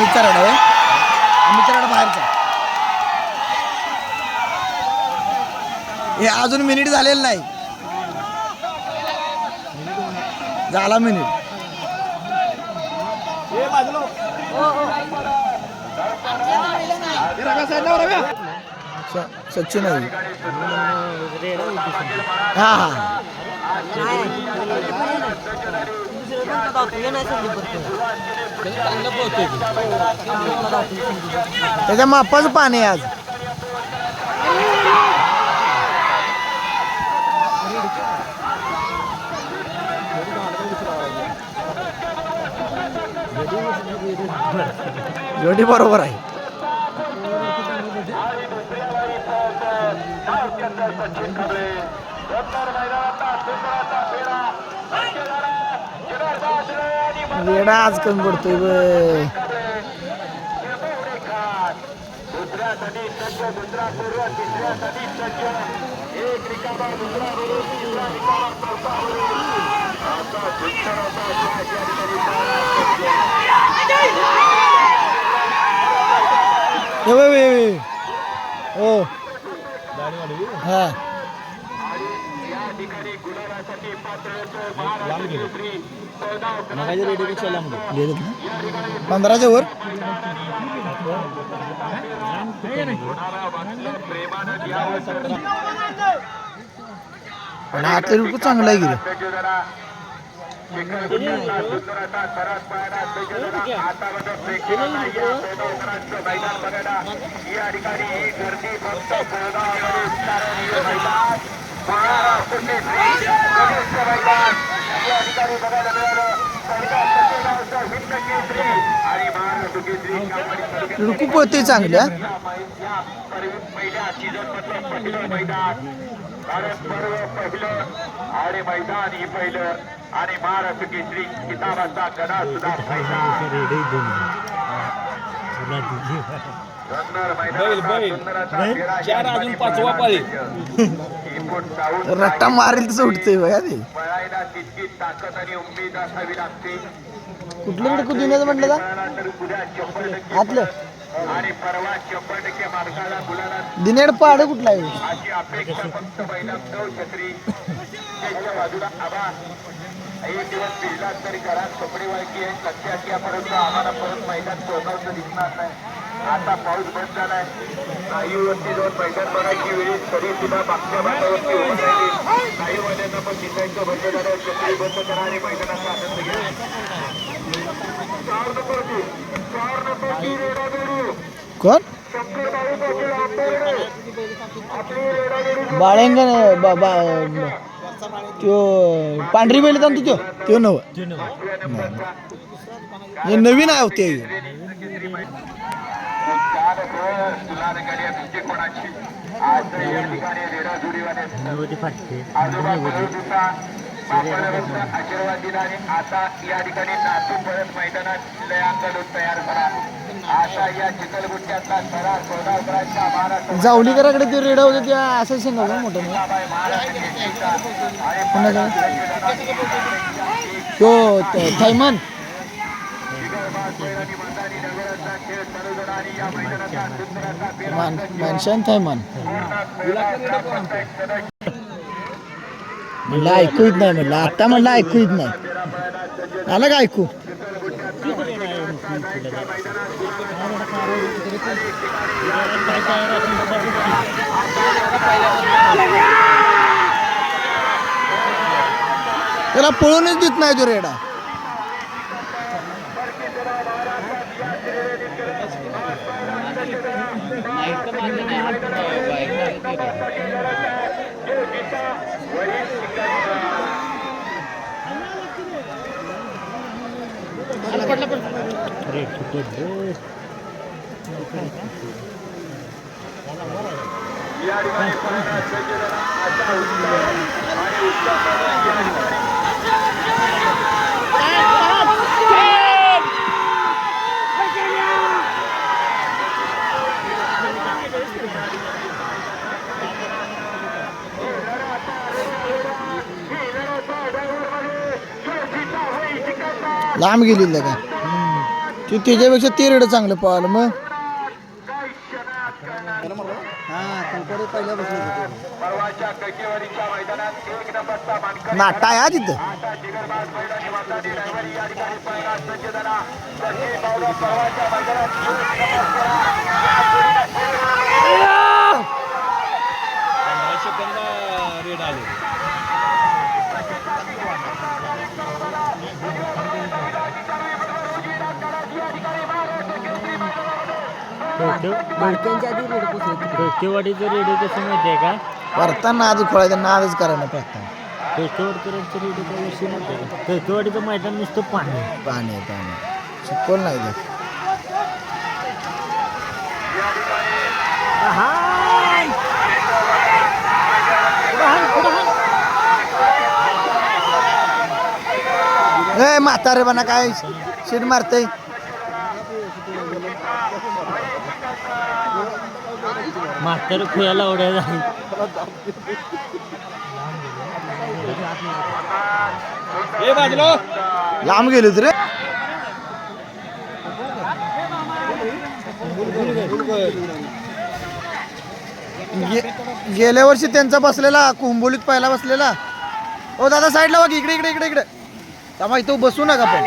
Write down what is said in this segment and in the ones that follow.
अमितचा रडा अमितचा रडा बाहेरचा. हे अजून मिनिट झालेलं नाही. झाला मिनिट सचिन आहे हा हा. त्याच्या मापाचं पाणी आहे आज. जोडी बरोबर आहे. वेडा आज कमी पडतोय बे. ये बे, बे, बे. हो पंधराच्या वर? आणि आठ रुपये चांगला आहे गेलं रुकू पळते चांगल्या. आणि मैदान ही पहिलं आणि महाराष्ट्र केसरी किताबाचा गडा सुद्धा पहिला सुंदर मैदान चार अजून पाचवा पाळी रट्टा मारेल तसं उठतंय बघा ते. पळायला तितकी लागते कुठलं कुठे कुठं म्हटलं का आतलं. आणि परवा शंभर टक्के मार्गाला गुलाला दिनेड पाड कुठला आहे? अशी अपेक्षा फक्त महिला छत्री त्यांच्या बाजूला आबा एक दिवस भिजला तरी घरात कपडे वाळकी आहे लक्षात परंतु आम्हाला परत मैदान चौकावचं दिसणार नाही. आता पाऊस बंद झालाय काही वरती जाऊन मैदान बघायची वेळी तरी सुद्धा मागच्या बांधावरती उभं राहिली. काही वाल्यांना पण दिसायचं बंद झालं छत्री बंद करा आणि मैदानाचा आनंद घ्या. चार नंबरची चार नंबरची रेडागुरु कोण? बाळेंगण त्यो पांढरी बैल तो त्यो? नव. हे नवीन आहे हो ते आशीर्वाद दिला आणि आता या ठिकाणी नातू परत मैदानात तयार करा आता या चिखलगुट्ट्यातला महाराष्ट्र जावलीकराकडे ते रेडा होते त्या असं सांगा मोठं नाही कोणाकडे तो त- थैमान म्हणलं ऐकू येत नाही म्हणलं आता म्हणलं ऐकू येत नाही. आलं का ऐकू? त्याला पळूनच देत नाही तो रेडा. या ठिकाणी पळणारा सज्जन आणि लांब गेलेलं का तू त्याच्यापेक्षा ते रेड चांगलं पाहिलं मग? नाटा आहे हा तिथं आता जिगरबाज मैदानी माताडी ड्रायव्हर या ठिकाणी पहिला सज्ज झाला सचिन टोकेवाडीचं रेडिओ कसं माहिती आहे का? वरताना आधी खोळायचं नादच करायला रेडिओ काय विषय का? टोकेवाडीचं मैदान नुसतं पाणी पाणी आहे, पाणी शिकवलं नाही ते. ए म्हातारे बना काय शिट मारते म्हातार खुयाला उड्या झाली. लांब गेले रे. गे- गेल्या वर्षी त्यांचा बसलेला कुंभोलीत पहिला बसलेला. ओ दादा साईडला बघ इकडे इकडे इकडे इकडे. त्यामुळे इथं बसू नका पण.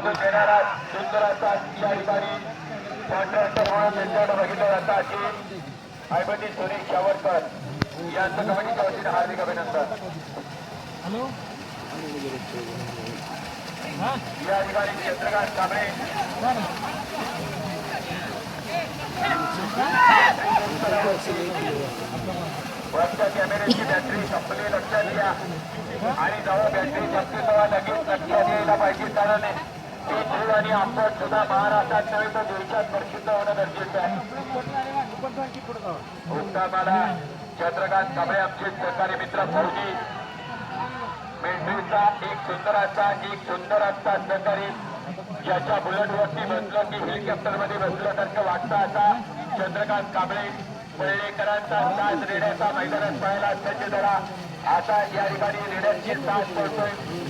बाजू देणारा सुंदर असा या ठिकाणी कॉन्ट्रॅक्टर म्हणून त्यांच्याकडे बघितलं जातं अशी आयबटी सुनील शावरकर यांचं कमिटीच्या वतीने हार्दिक अभिनंदन. हॅलो? या ठिकाणी चंद्रकांत कांबळे. वरच्या कॅमेऱ्याची बॅटरी संपली लक्षात घ्या. आणि जेव्हा बॅटरी संपली तेव्हा लगेच लक्षात यायला पाहिजे कारण ती धूळ आणि आंबट सुद्धा महाराष्ट्रात नव्हे तर देशात प्रसिद्ध होणं गरजेचं आहे. उत्तमाला चंद्रकांत कांबळे आमचे सरकारी मित्र फौजी. मेंढरीचा एक सुंदराचा एक सुंदर असा सहकारी. ज्याच्या बुलेटवरती बसलं की हेलिकॉप्टरमध्ये बसल्यासारखं वाटतं असा चंद्रकांत कांबळे. पळलेकरांचा साथ रेड्याचा मैदानात पळायला सज्ज धरा आता या ठिकाणी रेड्यांची साथ पडतोय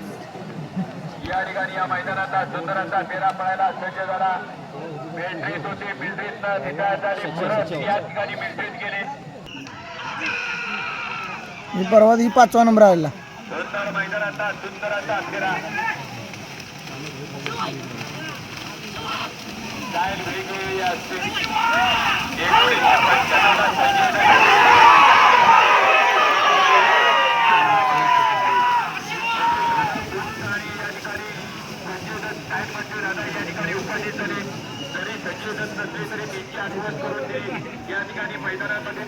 या ठिकाणी या मैदानाचा सुंदर असा फेरा पळायला सज्ज झाला. मिलिटरीत होती मिलिटरीत झाली. परत या ठिकाणी मिलिटरीत गेले. मी परवा ही पाचवा नंबर आलेला. सुंदर मैदानाचा सुंदर असा फेरा. जाईल वेगवेगळी असते.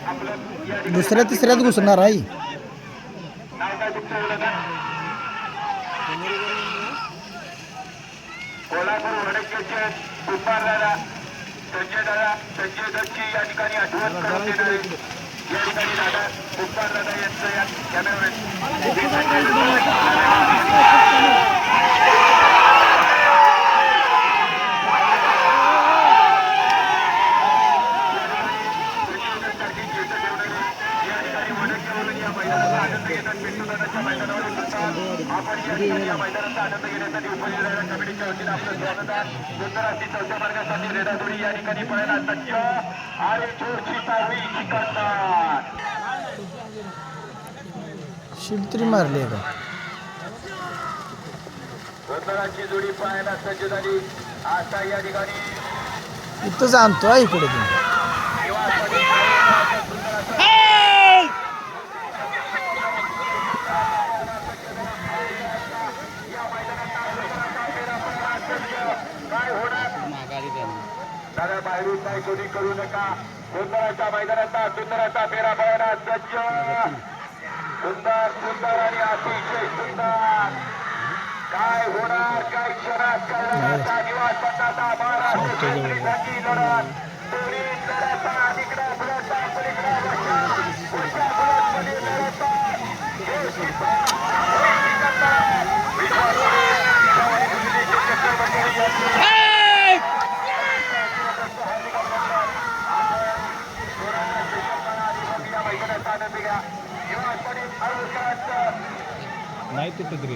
आपलं दुसऱ्या तिसऱ्यात घुसणार आहे नाव काय तुमचं एवढं का? कोल्हापूर दादा संजय दादा संजय दत्तची या ठिकाणी आठवण करून देणारे या ठिकाणी दादा तुपार दादा यांचं या कॅमेरामॅन चौथ्या मार्गासाठी रेडादोडी या ठिकाणी पळायला सज्ज आणि जोरची चावी चिकटणार शिट तरी मारली आहे का? जोडी पाहायला सज्ज झाली. आता या ठिकाणी इथंच आणतो हा इकडे दादा बाहेरून करू नका. सुंदराच्या मैदानाचा सुंदराचा फेरा पळायला सज्ज. सुंदर सुंदर आणि अतिशय सुंदर. काय होणार काय क्षणात करण्याचा निवासाचा महाराष्ट्र केसरीसाठी लढत. दोन्ही तिकडा पलीकडा लढतात हे शिकवा, हे शिकवतात. विश्वासवादी, विश्वासवादी बुजुर्ग चक्रवर्ती यांचे नाही तिथं तरी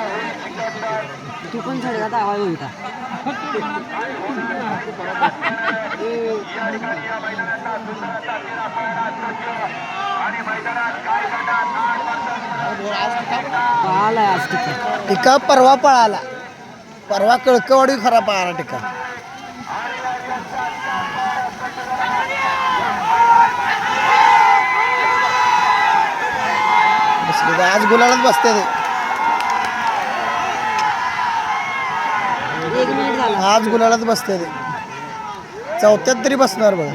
तू पण सडका आवाज होता आलाय आज तिथं. टिका परवा पळाला. परवा कळकवाडी खरा पळाला टिका. बसले आज गुलालाच बसते ते एक मिनिट झाला आज गुलालाच बसते ते. चौथ्यात तरी बसणार बघा.